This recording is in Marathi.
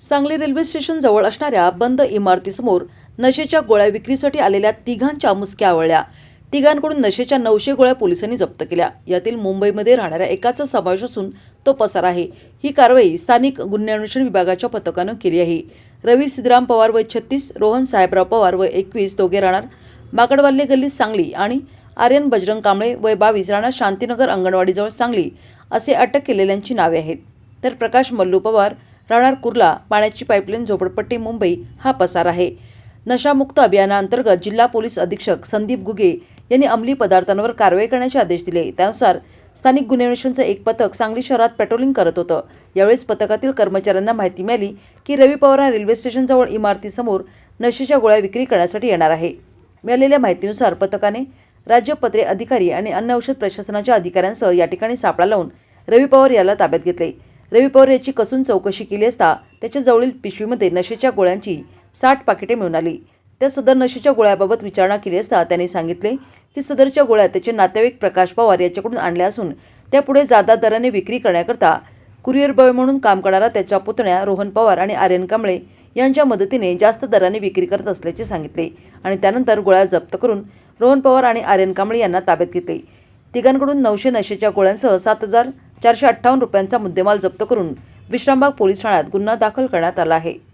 सांगली रेल्वे स्टेशन जवळ असणाऱ्या बंद इमारतीसमोर नशेच्या गोळ्या विक्रीसाठी आलेल्या तिघांच्या मुसक्या आवळल्या. तिघांकडून नशेच्या नऊशे गोळ्या पोलिसांनी जप्त केल्या. यातील मुंबईमध्ये राहणाऱ्या एकाचा समावेश असून तो पसार आहे. ही कारवाई स्थानिक गुन्हे अन्वेषण विभागाच्या पथकानं केली आहे. रवी सिद्धराम पवार वय छत्तीस रोहन साहेबराव पवार वय एकवीस दोघे राहणार माकडवाल्ले गल्ली सांगली आणि आर्यन बजरंग कांबळे वय बावीस राहणार शांतीनगर अंगणवाडीजवळ सांगली असे अटक केलेल्यांची नावे आहेत. तर प्रकाश मल्लू पवार राहणार कुर्ला पाण्याची पाईपलाईन झोपडपट्टी मुंबई हा पसार आहे. नशामुक्त अभियानाअंतर्गत जिल्हा पोलीस अधीक्षक संदीप गुगे यांनी अंमली पदार्थांवर कारवाई करण्याचे आदेश दिले. त्यानुसार स्थानिक गुन्हे अन्वेषणचं एक पथक सांगली शहरात पेट्रोलिंग करत होतं. यावेळेस पथकातील कर्मचाऱ्यांना माहिती मिळाली की रवी पवार हा रेल्वे स्टेशनजवळ इमारतीसमोर नशेच्या गोळ्या विक्री करण्यासाठी येणार आहे. मिळालेल्या माहितीनुसार पथकाने राज्यपत्रे अधिकारी आणि अन्न औषध प्रशासनाच्या अधिकाऱ्यांसह या ठिकाणी सापळा लावून रवी पवार याला ताब्यात घेतले. रवी पवार याची कसून चौकशी केली असता त्याच्या जवळील पिशवीमध्ये नशेच्या गोळ्यांची साठ पाकिटे मिळून आली. त्या सदर नशेच्या गोळ्याबाबत विचारणा केली असता त्यांनी सांगितले की सदरच्या गोळ्या त्याचे नातेवाईक प्रकाश पवार याच्याकडून आणल्या असून त्या पुढे जादा दराने विक्री करण्याकरता कुरिअर बॉय म्हणून काम करणारा त्याच्या पुतण्या रोहन पवार आणि आर्यन कांबळे यांच्या मदतीने जास्त दराने विक्री करत असल्याचे सांगितले आणि त्यानंतर गोळ्या जप्त करून रोहन पवार आणि आर्यन कांबळे यांना ताब्यात घेतले. तिघांकडून नऊशे नशेच्या गोळ्यांसह सात हजार चारशे अठ्ठावन्न रुपयांचा मुद्देमाल जप्त करून विश्रामबाग पोलीस ठाण्यात गुन्हा दाखल करण्यात आला आहे.